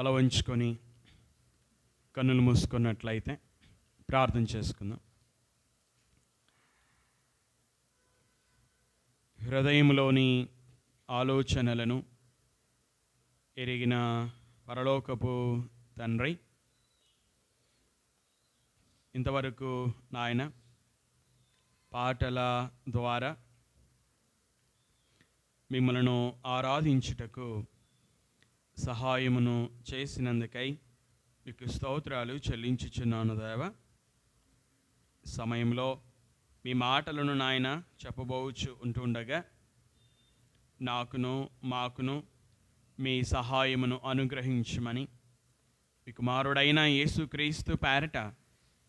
తల వంచుకొని కన్నులు మూసుకున్నట్లయితే ప్రార్థన చేసుకుందాం. హృదయంలోని ఆలోచనలను ఎరిగిన పరలోకపు తండ్రి ఇంతవరకు నాయన పాటల ద్వారా మిమ్మలను ఆరాధించుటకు సహాయమును చేసినందుకై మీకు స్తోత్రాలు చెల్లించుచున్నాను దేవ. సమయంలో మీ మాటలను నాయన చెప్పబోచు ఉంటుండగా నాకును మాకును మీ సహాయమును అనుగ్రహించమని మీ కుమారుడైన యేసుక్రీస్తు పేరట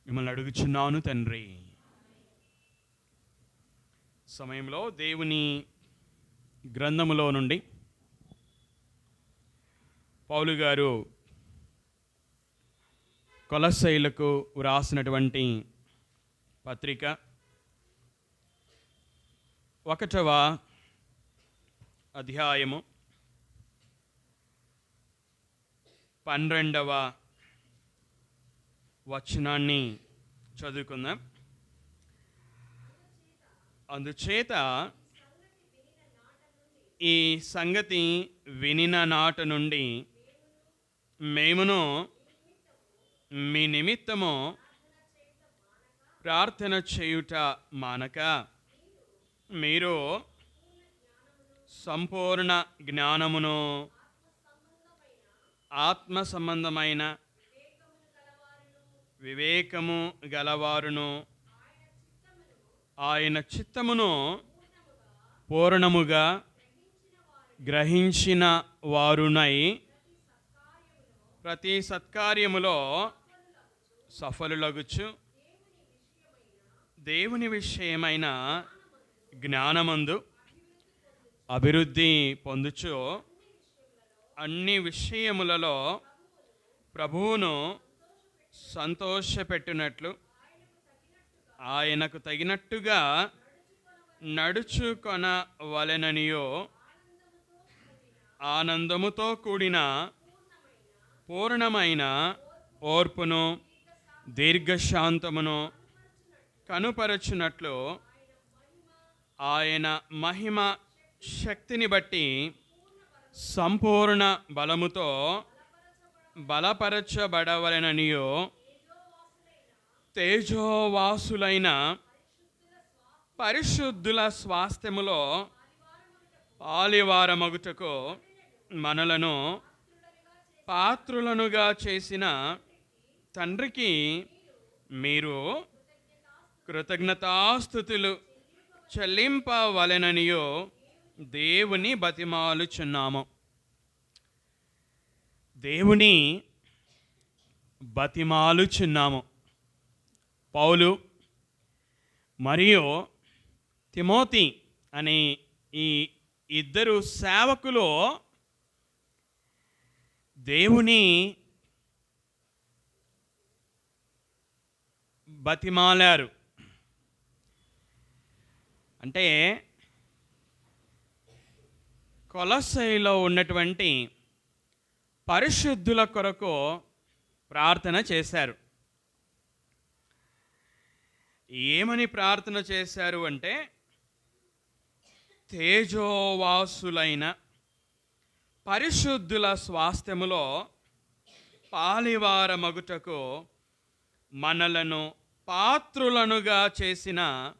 మిమ్మల్ని అడుగుచున్నాను తండ్రి. సమయంలో దేవుని గ్రంథములో నుండి పౌలు గారు కొలశైలకు వ్రాసినటువంటి పత్రిక ఒకటవ అధ్యాయము పన్నెండవ వచనాన్ని చదువుకుందాం. అందుచేత ఈ సంగతి వినిన నాట నుండి మేమును మీ నిమిత్తము ప్రార్థన చేయుట మానక. మీరు సంపూర్ణ జ్ఞానమును ఆత్మ సంబంధమైన వివేకము గలవారును ఆయన చిత్తమును పూర్ణముగా గ్రహించిన వారునై ప్రతి సత్కార్యములో సఫలులగుచు. దేవుని విషయమైన జ్ఞానమందు అభివృద్ధి పొందుచు అన్ని విషయములలో ప్రభువును సంతోషపెట్టినట్లు ఆయనకు తగినట్టుగా నడుచుకొనవలెననియో ఆనందముతో కూడిన పూర్ణమైన ఓర్పును దీర్ఘశాంతమును కనుపరచునట్లు ఆయన మహిమ శక్తిని బట్టి సంపూర్ణ బలముతో బలపరచబడవలననియో తేజోవాసులైన పరిశుద్ధుల స్వాస్థ్యములో పాలివారమగుటకు మనలను పాత్రులనుగా చేసిన తండ్రికి మీరు కృతజ్ఞతాస్థుతులు చెల్లింపవలెననియో దేవుని బతిమాలుచున్నాము. దేవుని బతిమాలుచున్నాము. పౌలు మరియు తిమోతి అనే ఈ ఇద్దరు సేవకులు దేవుని బతిమాలారు. అంటే కొలసైలో ఉన్నటువంటి పరిశుద్ధుల కొరకు ప్రార్థన చేశారు. ఏమని ప్రార్థన చేశారు అంటే తేజోవాసులైన పరిశుద్ధుల స్వాస్థ్యములో పాలివార మగుటకు మనలను పాత్రులనుగా చేసిన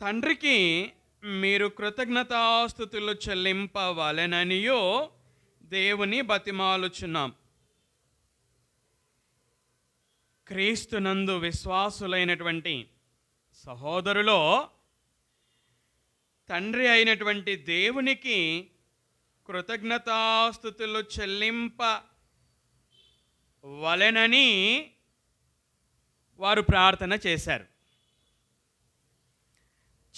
తండ్రికి మీరు కృతజ్ఞతాస్థుతులు చెల్లింపవలెననియో దేవుని బతిమాలుచున్నాం. క్రీస్తునందు విశ్వాసులైనటువంటి సహోదరులో తండ్రి అయినటువంటి దేవునికి కృతజ్ఞతాస్థుతులు చెల్లింప వలెనని వారు ప్రార్థన చేశారు.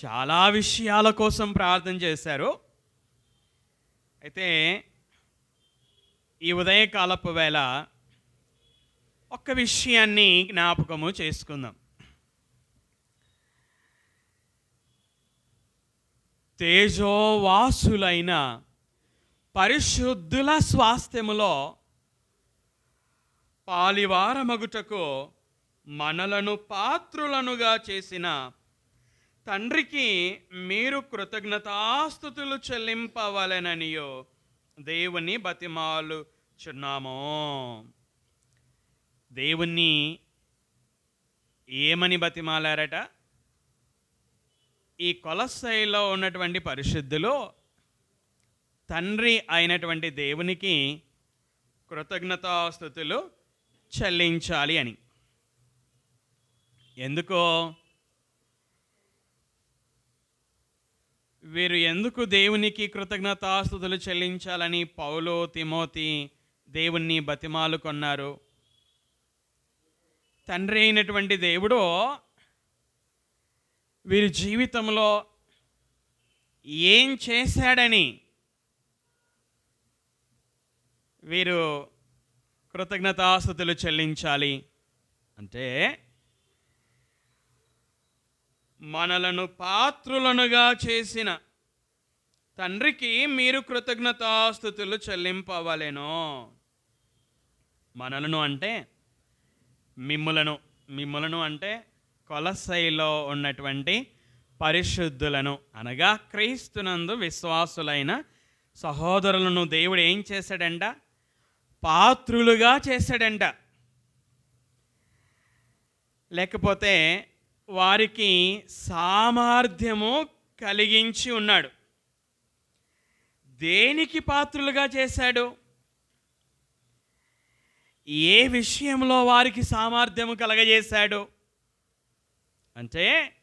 చాలా విషయాల కోసం ప్రార్థన చేశారు. అయితే ఈ ఉదయకాలపు వేళ ఒక్క విషయాన్ని జ్ఞాపకము చేసుకుందాం. తేజోవాసులైన పరిశుద్ధుల స్వాస్థ్యములో పాలివారమగుటకు మనలను పాత్రులనుగా చేసిన తండ్రికి మీరు కృతజ్ఞతాస్థుతులు చెల్లింపవలెననియో దేవుని బతిమాలు చున్నాము. దేవుణ్ణి ఏమని బతిమాలారట? ఈ కొలస్సైలో ఉన్నటువంటి పరిశుద్ధులు తండ్రి అయినటువంటి దేవునికి కృతజ్ఞతాస్థుతులు చెల్లించాలి అని. ఎందుకో? వీరు ఎందుకు దేవునికి కృతజ్ఞతాస్థుతులు చెల్లించాలని పౌలు తిమోతి దేవుణ్ణి బతిమాలుకొన్నారు తండ్రి అయినటువంటి దేవుడు వీరి జీవితంలో ఏం చేశాడని వీరు కృతజ్ఞతాస్థుతులు చెల్లించాలి. అంటే మనలను పాత్రులనుగా చేసిన తండ్రికి మీరు కృతజ్ఞతాస్థుతులు చెల్లింపవలెను. మనలను అంటే మిమ్ములను మిమ్ములను అంటే కొలసైలో ఉన్నటువంటి పరిశుద్ధులను అనగా క్రీస్తునందు విశ్వాసులైన సహోదరులను దేవుడు ఏం చేశాడంట? పాత్రులుగా చేశాడంట. లేకపోతే వారికి సామర్థ్యము కలిగించి ఉన్నాడు. దేనికి పాత్రులుగా చేశాడు? ఏ విషయంలో వారికి సామర్థ్యము కలగజేశాడు? అంటే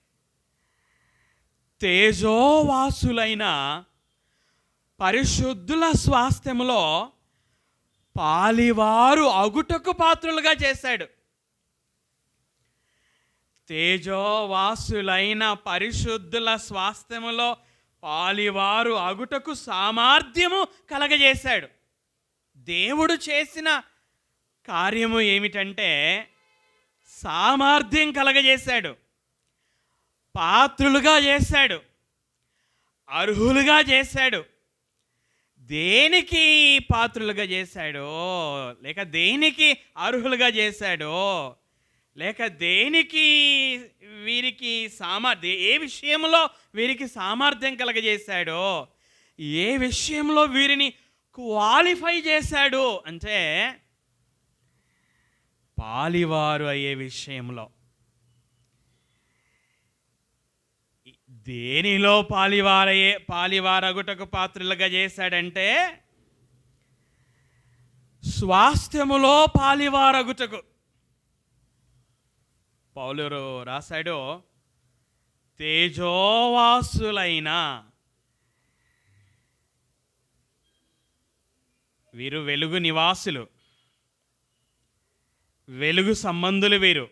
తేజోవాసులైన పరిశుద్ధుల స్వాస్థ్యములో పాలివారు అగుటకు పాత్రులుగా చేశాడు. తేజోవాసులైన పరిశుద్ధుల స్వాస్థ్యములో పాలివారు అగుటకు సామర్థ్యము కలగజేశాడు. దేవుడు చేసిన కార్యము ఏమిటంటే సామర్థ్యం కలగజేశాడు. పాత్రులుగా చేశాడు. అర్హులుగా చేశాడు. దేనికి పాత్రులుగా చేశాడో లేక దేనికి అర్హులుగా చేశాడో లేక దేనికి వీరికి సామర్థ్యం ఏ విషయంలో వీరికి సామర్థ్యం కలగజేశాడో ఏ విషయంలో వీరిని క్వాలిఫై చేశాడు అంటే పాలివారు అయ్యే విషయంలో. దేనిలో పాలివారయ్యే పాలివారగుటకు పాత్రులుగా చేశాడంటే స్వాస్థ్యములో పాలివారగుటకు. పౌలురు రాశాడు తేజోవాసులైన వీరు వెలుగు నివాసులు. వెలుగు సంబంధులు వీరు.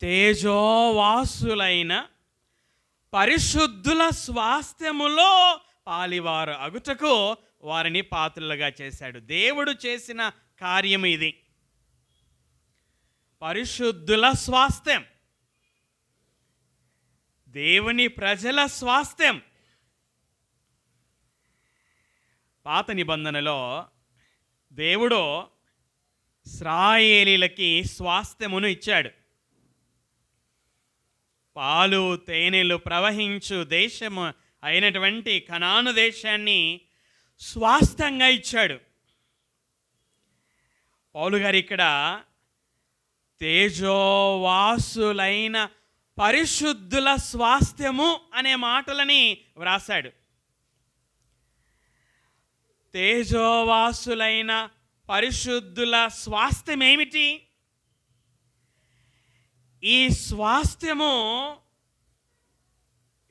తేజోవాసులైన పరిశుద్ధుల స్వాస్థ్యములో పాలివారు అగుటకు వారిని పాత్రలుగా చేశాడు. దేవుడు చేసిన కార్యం ఇది. పరిశుద్ధుల స్వాస్థ్యం. దేవుని ప్రజల స్వాస్థ్యం. పాత నిబంధనలో దేవుడు స్రాయేలీలకి స్వాస్థ్యమును ఇచ్చాడు. పాలు తేనెలు ప్రవహించు దేశము అయినటువంటి కనాను దేశాన్ని స్వాస్థంగా ఇచ్చాడు. పౌలు గారు ఇక్కడ తేజోవాసులైన పరిశుద్ధుల స్వాస్థ్యము అనే మాటలని వ్రాసాడు తేజోవాసులైన పరిశుద్ధుల స్వాస్థ్యం ఏమిటి ఈ స్వాస్థ్యము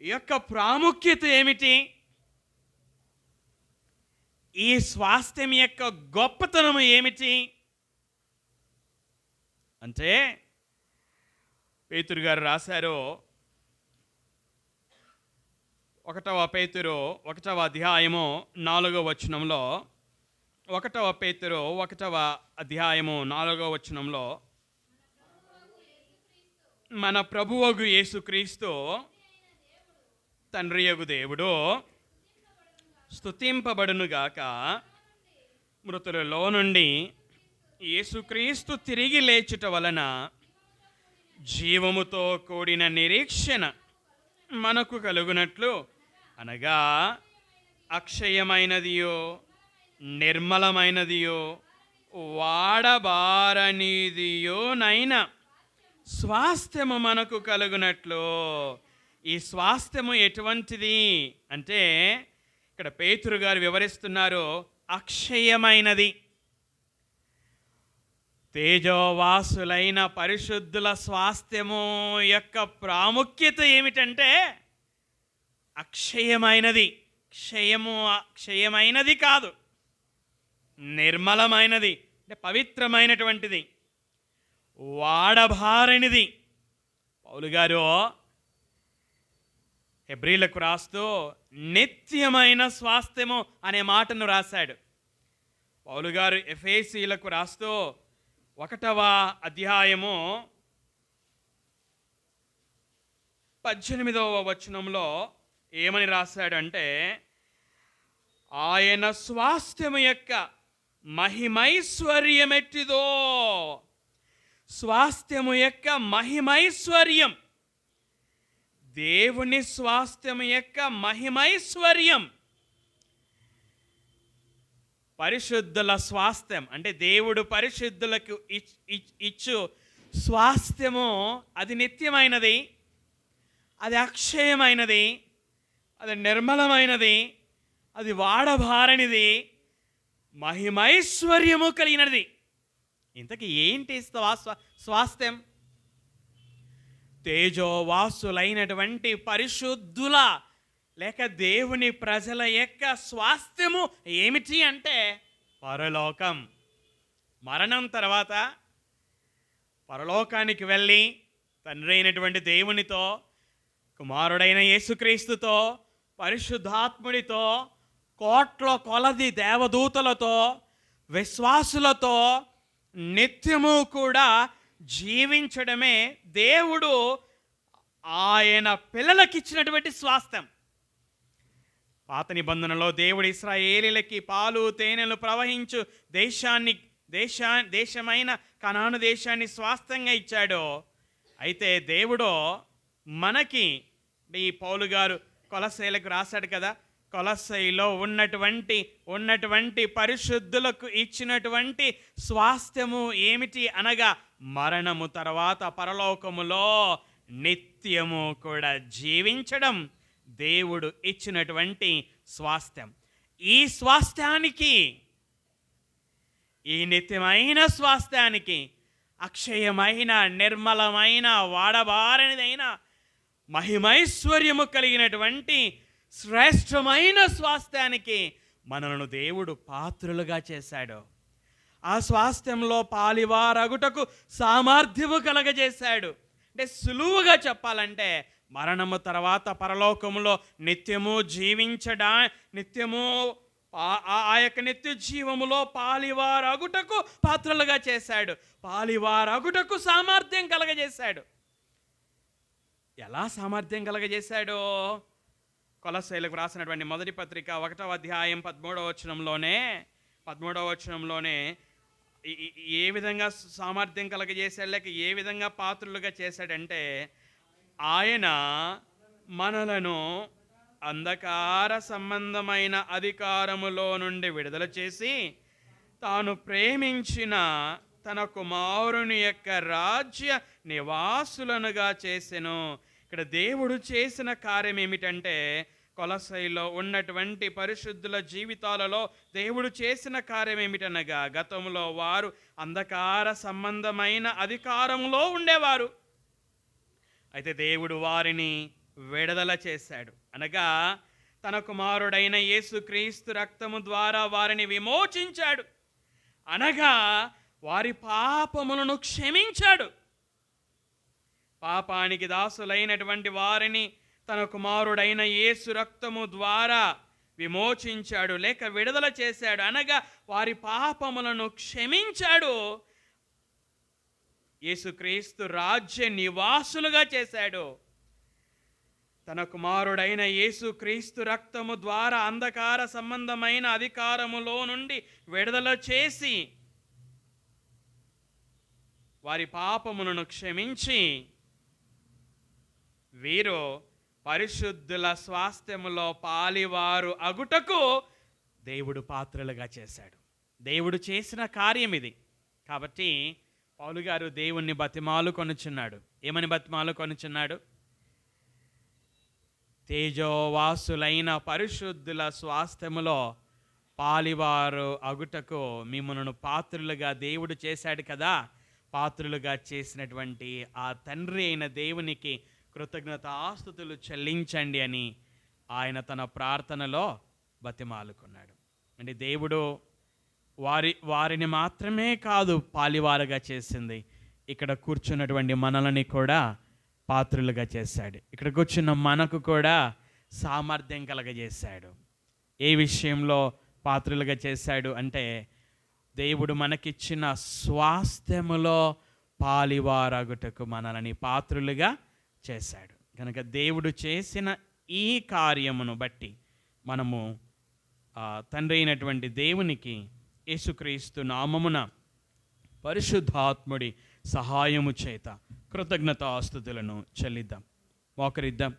యొక్క ప్రాముఖ్యత ఏమిటి? ఈ స్వాస్థ్యం యొక్క గొప్పతనము ఏమిటి? అంటే పేతురు గారు రాశారు ఒకటవ పేతురు ఒకటవ అధ్యాయము నాలుగవ వచనంలో ఒకటవ పేతురు ఒకటవ అధ్యాయము నాలుగవ వచనంలో మన ప్రభువగు యేసుక్రీస్తు తండ్రి యగు దేవుడు స్తుతింపబడునుగాక మృతులలో నుండి యేసుక్రీస్తు తిరిగి లేచుట వలన జీవముతో కూడిన నిరీక్షణ మనకు కలుగునట్లు అనగా అక్షయమైనదియో నిర్మలమైనదియో వాడబారనిదియోనైనా స్వాస్థ్యము మనకు కలుగునట్లు. ఈ స్వాస్థ్యము ఎటువంటిది? అంటే ఇక్కడ పేతురు గారు వివరిస్తున్నారు అక్షయమైనది. తేజోవాసులైన పరిశుద్ధుల స్వాస్థ్యము యొక్క ప్రాముఖ్యత ఏమిటంటే అక్షయమైనది. క్షయము అక్షయమైనది కాదు. నిర్మలమైనది. అంటే పవిత్రమైనటువంటిది. వాడభారనిది. పౌలు గారు హెబ్రిలకు రాస్తూ నిత్యమైన స్వాస్థ్యము అనే మాటను రాశాడు. పౌలు గారు ఎఫేసీలకు రాస్తూ ఒకటవ అధ్యాయము పద్దెనిమిదవ వచనంలో ఏమని రాశాడంటే ఆయన స్వాస్థ్యము యొక్క మహిమైశ్వర్యమెట్టిదో స్వాస్థ్యము యొక్క మహిమైశ్వర్యం. దేవుని స్వాస్థ్యము యొక్క మహిమైశ్వర్యం. పరిశుద్ధుల స్వాస్థ్యం అంటే దేవుడు పరిశుద్ధులకు ఇచ్- ఇచ్- ఇచ్చు స్వాస్థ్యము అది నిత్యమైనది అది అక్షయమైనది అది నిర్మలమైనది అది వాడభారనిది మహిమైశ్వర్యము కలిగినది. ఇంతకీ ఏంటి స్వా స్వా- స్వాస్థ్యం? తేజోవాసులైనటువంటి పరిశుద్ధుల లేక దేవుని ప్రజల యొక్క స్వాస్థ్యము ఏమిటి అంటే పరలోకం. మరణం తర్వాత పరలోకానికి వెళ్ళి తండ్రి అయినటువంటి దేవునితో కుమారుడైన యేసుక్రీస్తుతో పరిశుద్ధాత్ముడితో కోట్ల కొలది దేవదూతలతో విశ్వాసులతో నిత్యము కూడా జీవించడమే దేవుడు ఆయన పిల్లలకిచ్చినటువంటి స్వాస్థ్యం. పాత నిబంధనలో దేవుడు ఇస్రాయేలీలకి పాలు తేనెలు ప్రవహించు దేశాన్ని దేశా దేశమైన కనాను దేశాన్ని స్వాస్థ్యంగా ఇచ్చాడు అయితే దేవుడు మనకి ఈ పౌలు గారు కొలసైలకు రాశాడు కదా కొలసైలో ఉన్నటువంటి ఉన్నటువంటి పరిశుద్ధులకు ఇచ్చినటువంటి స్వాస్థ్యము ఏమిటి అనగా మరణము తర్వాత పరలోకములో నిత్యము కూడా జీవించడం దేవుడు ఇచ్చినటువంటి స్వాస్థ్యం. ఈ స్వాస్థ్యానికి ఈ నిత్యమైన స్వాస్థ్యానికి అక్షయమైన నిర్మలమైన వాడబారనిదైన మహిమైశ్వర్యము కలిగినటువంటి శ్రేష్టమైన స్వాస్థ్యానికి మనలను దేవుడు పాత్రులుగా చేశాడు. ఆ స్వాస్థ్యంలో పాలివారగుటకు సామర్థ్యము కలగజేశాడు. అంటే సులువుగా చెప్పాలంటే మరణము తర్వాత పరలోకములో నిత్యము జీవించడా నిత్యము ఆ- యొక్క నిత్య జీవములో పాలివారగుటకు పాత్రలుగా చేశాడు. పాలివారగుటకు సామర్థ్యం కలగజేశాడు. ఎలా సామర్థ్యం కలగజేశాడో? కొలశైలకు రాసినటువంటి మొదటి పత్రిక ఒకటవ అధ్యాయం పదమూడవ వచనంలోనే పదమూడవ వచనంలోనే ఏ విధంగా సామర్థ్యం కలగజేశాడు లేక ఏ విధంగా పాత్రులుగా చేశాడంటే ఆయన మనలను అంధకార సంబంధమైన అధికారములో నుండి విడుదల చేసి తాను ప్రేమించిన తన కుమారుని యొక్క రాజ్య నివాసులనుగా చేసెను. ఇక్కడ దేవుడు చేసిన కార్యం ఏమిటంటే కొలసైలో ఉన్నటువంటి పరిశుద్ధుల జీవితాలలో దేవుడు చేసిన కార్యం ఏమిటనగా గతంలో వారు అంధకార సంబంధమైన అధికారంలో ఉండేవారు. అయితే దేవుడు వారిని విడుదల చేశాడు. అనగా తన కుమారుడైన యేసుక్రీస్తు రక్తము ద్వారా వారిని విమోచించాడు. అనగా వారి పాపములను క్షమించాడు. పాపానికి దాసులైనటువంటి వారిని తన కుమారుడైన యేసు రక్తము ద్వారా విమోచించాడు లేక విడుదల చేశాడు. అనగా వారి పాపములను క్షమించాడు. యేసుక్రీస్తు రాజ్య నివాసులుగా చేశాడు. తన కుమారుడైన యేసుక్రీస్తు రక్తము ద్వారా అంధకార సంబంధమైన అధికారములో నుండి విడుదల చేసి వారి పాపములను క్షమించి వీరు పరిశుద్ధుల స్వాస్థ్యములో పాలివారు అగుటకు దేవుడు పాత్రలుగా చేశాడు. దేవుడు చేసిన కార్యం ఇది. కాబట్టి పౌలు గారు దేవుణ్ణి బతిమాలు కొనుచున్నాడు. ఏమని బతిమాలు కొనుచున్నాడు? తేజోవాసులైన పరిశుద్ధుల స్వాస్థ్యములో పాలివారు అగుటకు మిమ్మల్ని పాత్రులుగా దేవుడు చేశాడు కదా. పాత్రులుగా చేసినటువంటి ఆ తండ్రి అయిన దేవునికి కృతజ్ఞత ఆస్తుతులు చెల్లించండి అని ఆయన తన ప్రార్థనలో బతిమాలుకున్నాడు. అంటే దేవుడు వారి వారిని మాత్రమే కాదు పాలివారుగా చేసింది. ఇక్కడ కూర్చున్నటువంటి మనలని కూడా పాత్రులుగా చేశాడు. ఇక్కడ కూర్చున్న మనకు కూడా సామర్థ్యం కలగజేశాడు. ఏ విషయంలో పాత్రులుగా చేశాడు అంటే దేవుడు మనకిచ్చిన స్వాస్థ్యములో పాలివారగుటకు మనల్ని పాత్రులుగా చేశాడు. కనుక దేవుడు చేసిన ఈ కార్యమును బట్టి మనము తండ్రి అయినటువంటి దేవునికి యేసుక్రీస్తు నామమున పరిశుద్ధాత్ముడి సహాయము చేత కృతజ్ఞతాస్తుతులను చెల్లిద్దాం. మోకరిద్దాం.